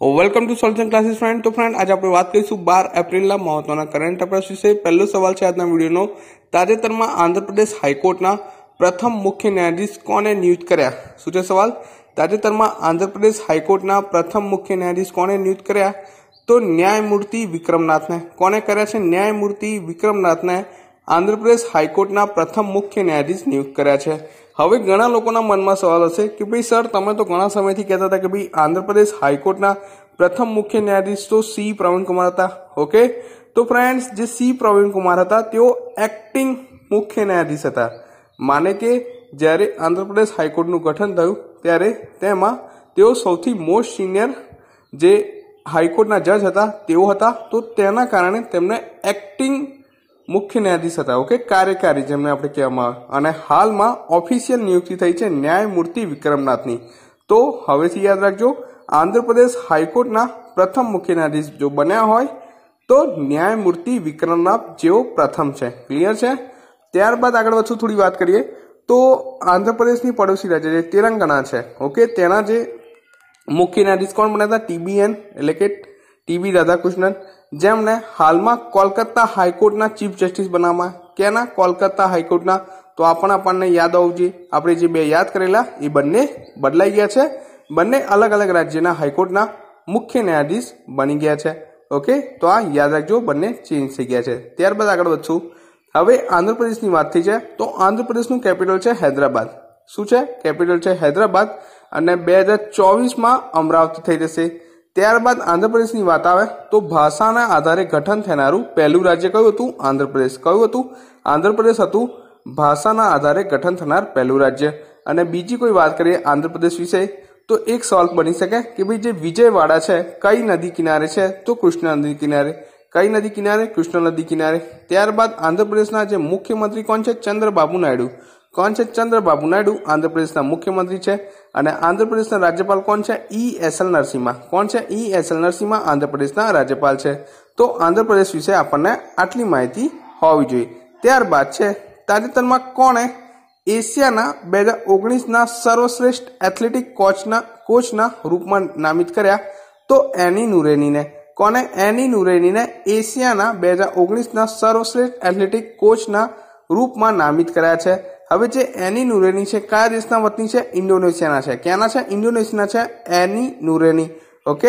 Welcome to solution classes friend તો friend આજે આપણે વાત કરીશું બાર એપ્રિલના મહત્વના કરંટ અફેર્સ વિશે પહેલો સવાલ છે આજના વિડીયોનો તાજેતરમાં આંધ્રપ્રદેશ હાઈકોર્ટના પ્રથમ મુખ્ય ન્યાયાધીશ કોને નિયુક્ત કર્યા શું છે સવાલ તાજેતરમાં આંધ્રપ્રદેશ હાઈકોર્ટના પ્રથમ મુખ્ય ન્યાયાધીશ કોને નિયુક્ત કર્યા તો ન્યાયમૂર્તિ વિક્રમનાથને કોને કર્યા છે ન્યાયમૂર્તિ વિક્રમનાથને આંધ્રપ્રદેશ હાઈકોર્ટના પ્રથમ મુખ્ય ન્યાયાધીશ નિયુક્ત કર્યા છે. હવે ઘણા લોકોના મનમાં સવાલ હશે કે ભાઈ સર, તમે તો ઘણા સમયથી કહેતા હતા કે ભાઈ આંધ્રપ્રદેશ હાઈકોર્ટના પ્રથમ મુખ્ય ન્યાયાધીશ તો સી. પ્રવીણકુમાર હતા, ઓકે? તો ફ્રેન્ડ્સ, જે સી. પ્રવીણકુમાર હતા, તેઓ એક્ટિંગ મુખ્ય ન્યાયાધીશ હતા. માને કે જ્યારે આંધ્રપ્રદેશ હાઈકોર્ટનું ગઠન થયું, ત્યારે તેમાં તેઓ સૌથી મોસ્ટ સિનિયર જે હાઈકોર્ટના જજ હતા, તેઓ હતા. તો તેના કારણે તેમને એક્ટિંગ મુખ્ય ન્યાયાધીશ હતા ઓકે કાર્યકારી, જેમને આપણે કહેવામાં અને હાલમાં ઓફિશિયલ નિયુક્તિ થઈ છે ન્યાયમૂર્તિ વિક્રમનાથની. તો હવેથી યાદ રાખજો, આંધ્રપ્રદેશ હાઈકોર્ટના પ્રથમ મુખ્ય ન્યાયાધીશ જો બન્યા હોય, તો ન્યાયમૂર્તિ વિક્રમનાથ જેઓ પ્રથમ છે. ક્લિયર છે? ત્યારબાદ આગળ વધુ થોડી વાત કરીએ. તો આંધ્રપ્રદેશની પડોશી રાજ્ય જે તેલંગાણા છે ઓકે તેના જે મુખ્ય ન્યાયાધીશ કોણ બન્યા હતા? ટીબીએન એટલે કે ટીબી રાધાકૃષ્ણન. જેમને હાલમાં કોલકાતા હાઈકોર્ટના ચીફ જસ્ટિસ બનાવવામાં કેના કોલકાતા હાઈકોર્ટના? તો આપણ આપણને યાદ આવવું જોઈએ. આપણે જે બે યાદ કરેલા, એ બંને બદલાઈ ગયા છે. બંને અલગ અલગ રાજ્યના હાઈકોર્ટના મુખ્ય ન્યાયાધીશ બની ગયા છે. ઓકે? તો આ યાદ રાખજો, બંને ચેન્જ થઈ ગયા છે. ત્યારબાદ આગળ વધશું. હવે આંધ્રપ્રદેશની વાત થઈ છે. તો આંધ્રપ્રદેશનું કેપિટલ છે હૈદરાબાદ. શું છે? કેપિટલ છે હૈદરાબાદ. અને બે હજાર ચોવીસમાં અમરાવતી થઈ જશે. ત્યારબાદ આંધ્રપ્રદેશની વાત આવે તો ભાષાના આધારે ગઠન થનારું પહેલું રાજ્ય કયું હતું? આંધ્રપ્રદેશ કયું હતું? આંધ્રપ્રદેશ હતું ભાષાના આધારે ગઠન થનાર પહેલું રાજ્ય. અને બીજી કોઈ વાત કરીએ આંધ્રપ્રદેશ વિશે, તો એક સવાલ બની શકે કે ભાઈ જે વિજયવાડા છે, કઈ નદી કિનારે છે? તો કૃષ્ણ નદી કિનારે. કઈ નદી કિનારે? કૃષ્ણ નદી કિનારે. ત્યારબાદ આંધ્રપ્રદેશના જે મુખ્યમંત્રી કોણ છે? ચંદ્રબાબુ નાયડુ. કોણ છે? ચંદ્રબાબુ નાયડુ, આંધ્રપ્રદેશના મુખ્યમંત્રી છે. અને આંધ્રપ્રદેશના રાજ્યપાલ કોણ છે? E S L Narasimha. કોણ છે? ઈ એસ એલ નરસિંહા આંધ્રપ્રદેશના રાજ્યપાલ છે. તો આંધ્રપ્રદેશ વિશે આપણને આટલી માહિતી હોવી જોઈએ. ત્યારબાદ છે, તાજેતરમાં કોણે એશિયાના બે હજાર ઓગણીસના સર્વશ્રેષ્ઠ એથ્લેટિક કોચના કોચના રૂપમાં નામિત કર્યા? તો એની નુરેનીને. કોને એની નુરેનીને એશિયાના બે હજાર ઓગણીસના સર્વશ્રેષ્ઠ એથ્લેટિક કોચના રૂપમાં નામિત કર્યા છે? હવે જે એની નુરેની છે, કયા દેશના વતની છે? ઇન્ડોનેશિયાના છે. ક્યાંના છે? ઇન્ડોનેશિયાના છે એની નુરેની. ઓકે?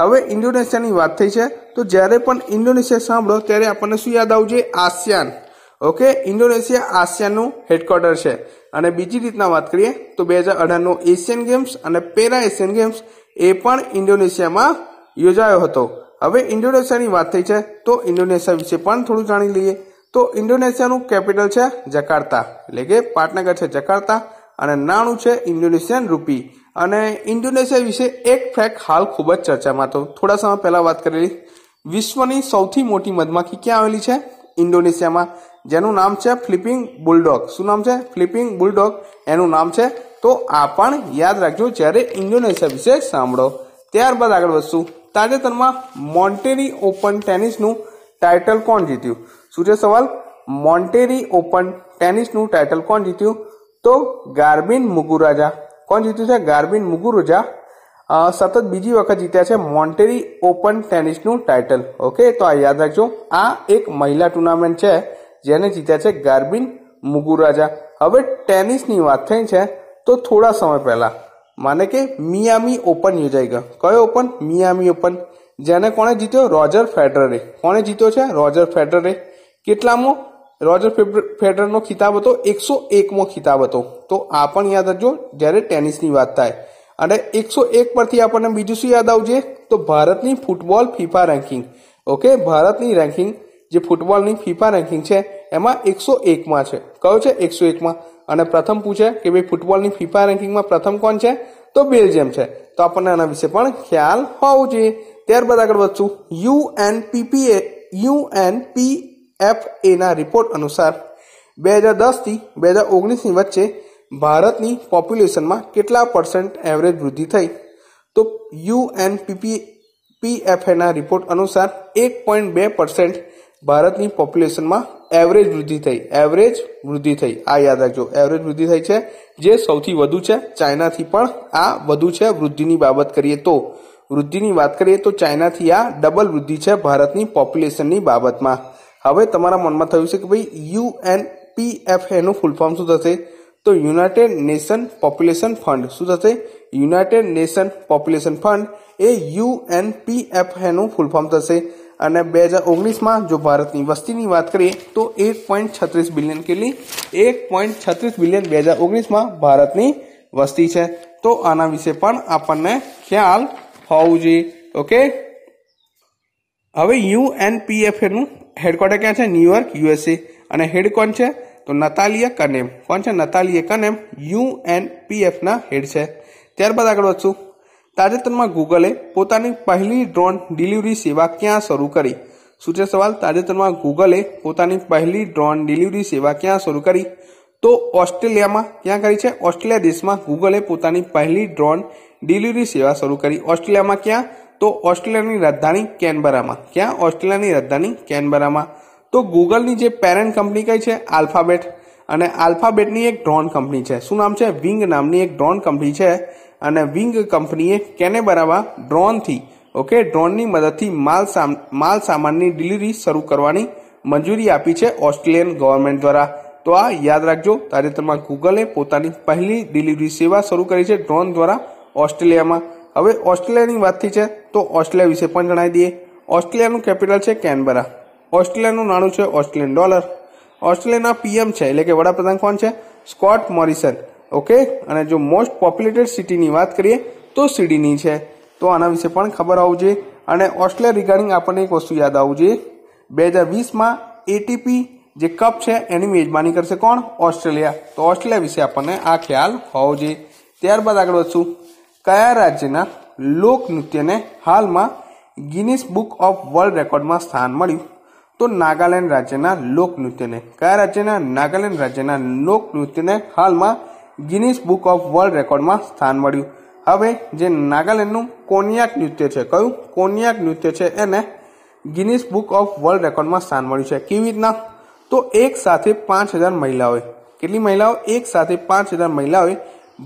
હવે ઇન્ડોનેશિયાની વાત થઈ છે. તો જ્યારે પણ ઇન્ડોનેશિયા સાંભળો, ત્યારે આપણને શું યાદ આવવું જોઈએ આસિયાન. ઓકે? ઇન્ડોનેશિયા આસિયાનનું હેડક્વાર્ટર છે. અને બીજી રીતના વાત કરીએ, તો બે હજાર અઢારનો એશિયન ગેમ્સ અને પેરા એશિયન ગેમ્સ, એ પણ ઇન્ડોનેશિયામાં યોજાયો હતો. હવે ઇન્ડોનેશિયાની વાત થઈ છે, તો ઇન્ડોનેશિયા વિશે પણ થોડું જાણી લઈએ. તો ઇન્ડોનેશિયાનું કેપિટલ છે જકાર્તા. એટલે કે પાટનગર છે જકાર્તા અને નાણું છે ઇન્ડોનેશિયન રૂપી. અને ઇન્ડોનેશિયા વિશે એક ફેક્ટ હાલ ખૂબ જ ચર્ચામાં હતો થોડા સમય પહેલા વાત કરેલી. વિશ્વની સૌથી મોટી મધમાખી ક્યાં આવેલી છે? ઇન્ડોનેશિયામાં. જેનું નામ છે ફ્લિપિંગ બુલડોગ. શું નામ છે? Flipping bulldog. એનું નામ છે. તો આ પણ યાદ રાખજો જ્યારે ઇન્ડોનેશિયા વિશે સાંભળો. ત્યારબાદ આગળ વધશું. તાજેતરમાં મોન્ટેરી ઓપન ટેનિસનું ટાઇટલ કોણ જીત્યું? છે સવાલ? મોન્ટેરી ઓપન ટેનિસનું ટાઇટલ કોણ જીત્યું? તો ગાર્બિન મુગુરાજા. કોણ જીત્યું છે? ગાર્બિન મુગુરુજા. સતત બીજી વખત જીત્યા છે મોન્ટેરી ઓપન ટેનિસનું ટાઇટલ ઓકે, તો આ યાદ રાખજો. આ એક મહિલા ટુર્નામેન્ટ છે જેને જીત્યા છે ગાર્બિન મુગુરાજા. હવે ટેનિસની વાત થઈ છે, તો થોડા સમય પહેલા. માને કે મિયામી ઓપન યોજાઈ ગયો. કયો ઓપન? Miami open. જેને કોણે જીત્યો? રોજર ફેડરરે. કોણે જીત્યો છે? રોજર ફેડરરે. કેટલામો? રોજર ફેડરરનો ખિતાબ હતો, એકસો એકમો ખિતાબ હતો. તો આ પણ યાદ રાખજો, જ્યારે ટેનિસની વાત થાય. અને એકસો એક પરથી આપણને બીજું શું યાદ આવશે તો ભારતની ફૂટબોલ ફીફા રેન્કિંગ. ઓકે, ભારતની રેન્કિંગ, જે ફૂટબોલની ફીફા રેન્કિંગ છે, એમાં એકસો એકમાં છે. કયો છે? એકસો એકમાં. અને પ્રથમ પૂછે કે ભાઈ, ફૂટબોલની ફીફા રેન્કિંગમાં પ્રથમ કોણ છે? તો બેલ્જિયમ છે. તો આપણને આના વિશે પણ ખ્યાલ હોવો જોઈએ. ત્યારબાદ આગળ વધશું. યુએનપીપીએ યુએનપીએફ એના રિપોર્ટ અનુસાર બે હજાર દસથી બે હજાર ઓગણીસની વચ્ચે ભારતની પોપ્યુલેશનમાં કેટલા પર્સન્ટ એવરેજ વૃદ્ધિ થઈ? તો યુએનપીપી પીએફએના રિપોર્ટ અનુસાર એક પોઈન્ટ બે પર્સન્ટ ભારતની પોપ્યુલેશનમાં એવરેજ વૃદ્ધિ થઈ. એવરેજ વૃદ્ધિ થઈ. આ યાદ રાખજો. એવરેજ વૃદ્ધિ થઈ છે. જે સૌથી વધુ છે. ચાઇનાથી પણ આ વધુ છે વૃદ્ધિની બાબત કરીએ તો. વૃદ્ધિની વાત કરીએ તો ચાઇનાથી આ ડબલ વૃદ્ધિ છે ભારતની પોપ્યુલેશનની બાબતમાં. હવે તમારા મનમાં થયું છે કે ભાઈ યુએનપીએફ એનું ફૂલ ફોર્મ શું થશે? તો યુનાઇટેડ નેશન પોપ્યુલેશન ફંડ શું થશે? યુનાઇટેડ નેશન પોપ્યુલેશન ફંડ એ યુએનપીએફ એનું ફૂલ ફોર્મ થશે. અને બે હજાર ઓગણીસમાં જો ભારતની વસ્તીની વાત કરીએ, તો એક પોઈન્ટ છત્રીસ બિલિયન કેટલી? એક પોઈન્ટ છત્રીસ બિલિયન બે હજાર ઓગણીસમાં ભારતની વસ્તી છે. તો આના વિશે પણ આપણને ખ્યાલ હોવું જોઈએ. ઓકે? હવે યુએનપીએફનું હેડક્વાર્ટર ક્યાં છે? ન્યુયોર્ક યુએસએ અને હેડ કોણ છે? તો નતાલિયા કનેમ. કોણ છે? નતાલિયા કનેમ યુએનપીએફના હેડ છે. ત્યારબાદ આગળ વધશું. તાજેતરમાં ગૂગલે પોતાની પહેલી ડ્રોન ડિલિવરી સેવા ક્યાં શરૂ કરી? શું છે સવાલ? તાજેતરમાં ગૂગલે પોતાની પહેલી ડ્રોન ડિલિવરી સેવા ક્યાં શરૂ કરી? તો ઓસ્ટ્રેલિયામાં ક્યાં કરી છે? ઓસ્ટ્રેલિયા દેશમાં ગૂગલે પોતાની પહેલી ડ્રોન ડિલિવરી સેવા શરૂ કરી. ઓસ્ટ્રેલિયામાં ક્યાં? તો ઓસ્ટ્રેલિયાની રાજધાની કેનબરામાં. ક્યાં? ઓસ્ટ્રેલિયાની રાજધાની કેનબરામાં. તો ગૂગલની જે પેરેન્ટ કંપની કઈ છે? આલ્ફાબેટ. અને આલ્ફાબેટની એક ડ્રોન કંપની છે. શું નામ છે? વિંગ નામની એક ડ્રોન કંપની છે. અને વિંગ કંપનીએ કેનેબરામાં ડ્રોનથી, ઓકે, ડ્રોનની મદદથી માલ માલ સામાનની ડિલિવરી શરૂ કરવાની મંજૂરી આપી છે ઓસ્ટ્રેલિયન ગવર્મેન્ટ દ્વારા. તો આ યાદ રાખજો, તાજેતરમાં ગૂગલે પોતાની પહેલી ડિલિવરી સેવા શરૂ કરી છે ડ્રોન દ્વારા ઓસ્ટ્રેલિયામાં. હવે ઓસ્ટ્રેલિયાની વાત થઈ છે તો ઓસ્ટ્રેલિયા વિશે પણ જણાવી દઈએ. ઓસ્ટ્રેલિયાનું કેપિટલ છે કેનબરા. ઓસ્ટ્રેલિયાનું નાણું છે ઓસ્ટ્રેલિયન ડોલર. ઓસ્ટ્રેલિયાના પીએમ છે, એટલે કે વડાપ્રધાન કોણ છે? Scott Morrison. ઓકે? અને જો મોસ્ટ પોપ્યુલેટેડ સિટીની વાત કરીએ, તો સિડની છે. તો આના વિશે પણ ખબર આવવું જોઈએ. અને ઓસ્ટ્રેલિયા રિગાર્ડિંગ આપણને એક વસ્તુ યાદ આવવું જોઈએ. બે હજાર વીસમાં એટીપી જે કપ છે, એની મેજબાની કરશે કોણ? ઓસ્ટ્રેલિયા. તો ઓસ્ટ્રેલિયા વિશે આપણને આ ખ્યાલ હોવો જોઈએ. ત્યારબાદ આગળ વધશું. કયા રાજ્યના લોકનૃત્યને હાલમાં ગિનિસ બુક ઓફ વર્લ્ડ રેકોર્ડમાં સ્થાન મળ્યું. તો નાગાલેન્ડ રાજ્યના લોકનૃત્યને, કયા રાજ્યના નાગાલેન્ડ રાજ્યના લોકનૃત્યને હાલમાં ગિનિસ બુક ઓફ વર્લ્ડ રેકોર્ડમાં સ્થાન મળ્યું? હવે જે નાગાલેન્ડનું કોન્યાક નૃત્ય છે, કયું કોન્યાક નૃત્ય છે એને ગિનિસ બુક ઓફ વર્લ્ડ રેકોર્ડમાં સ્થાન મળ્યું છે. કેવી રીતના? તો એક સાથે પાંચ હજાર મહિલાઓએ, કેટલી મહિલાઓ? એક સાથે પાંચ હજાર મહિલાઓએ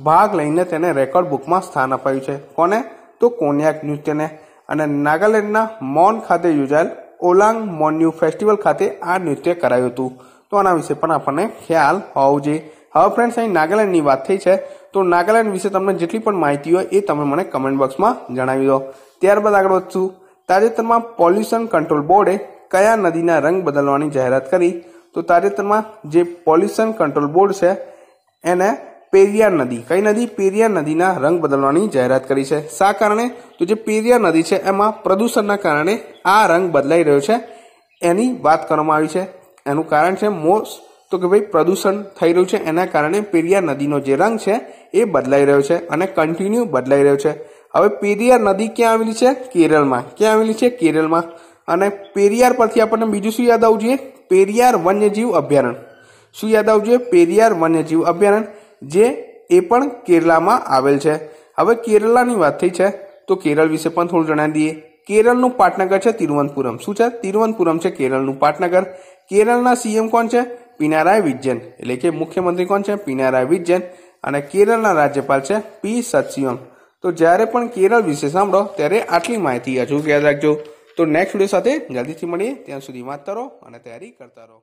ભાગ લઈને તેને રેકોર્ડ બુકમાં સ્થાન અપાયું છે. કોને? તો કોન્યાક નૃત્યને અને નાગાલેન્ડના મોન ખાતે યોજાયેલ ઓલાંગ મોન્યુ ફેસ્ટિવલ ખાતે આ નૃત્ય કરાયું હતું. તો આના વિશે પણ આપણને ખ્યાલ હોવું જોઈએ. હવે ફ્રેન્ડ્સ અહીં નાગાલેન્ડની વાત થઈ છે. તો નાગાલેન્ડ વિશે તમને જેટલી પણ માહિતી હોય એ તમે મને કમેન્ટ બોક્સમાં જણાવી દો. ત્યારબાદ આગળ વધશું. તાજેતરમાં પોલ્યુશન કંટ્રોલ બોર્ડે કયા નદીના રંગ બદલવાની જાહેરાત કરી? તો તાજેતરમાં જે પોલ્યુશન કંટ્રોલ બોર્ડ છે, એને પેરિયાર નદી. કઈ નદી? પેરિયાર નદીના રંગ બદલવાની જાહેરાત કરી છે. શા કારણે? તો જે પેરિયાર નદી છે, એમાં પ્રદૂષણના કારણે આ રંગ બદલાઈ રહ્યો છે. એની વાત કરવામાં આવી છે. એનું કારણ છે મોસ્ટ તો કે ભાઈ, પ્રદૂષણ થઈ રહ્યું છે. એના કારણે પેરિયાર નદીનો જે રંગ છે, એ બદલાઈ રહ્યો છે અને કન્ટિન્યુ બદલાઈ રહ્યો છે. હવે પેરિયાર નદી ક્યાં આવેલી છે? કેરળમાં. ક્યાં આવેલી છે? કેરળમાં. અને પેરિયાર પરથી આપણને બીજું શું યાદ આવવું જોઈએ? પેરિયાર વન્યજીવ અભયારણ્ય. શું યાદ આવવું જોઈએ? પેરિયાર વન્યજીવ અભયારણ્ય. જે એ પણ કેરળમાં આવેલ છે. હવે કેરલાની વાત થઈ છે, તો કેરળ વિશે પણ થોડું જણાવી દઈએ. કેરળનું પાટનગર છે, તિરુવનંતપુરમ. શું છે? તિરુવનંતપુરમ છે, કેરળનું પાટનગર. કેરળના સીએમ કોણ છે? પિનારાય વિજયન. એટલે કે મુખ્યમંત્રી કોણ છે? પિનારાય વિજયન. અને કેરળના રાજ્યપાલ છે, પી સત્સિવમ તો જ્યારે પણ કેરળ વિશે સાંભળો, ત્યારે આટલી માહિતી હજુ યાદ રાખજો. તો નેક્સ્ટ વીડિયો સાથે જલ્દીથી મળીએ. ત્યાં સુધી વાત રહો અને તૈયારી કરતા રહો.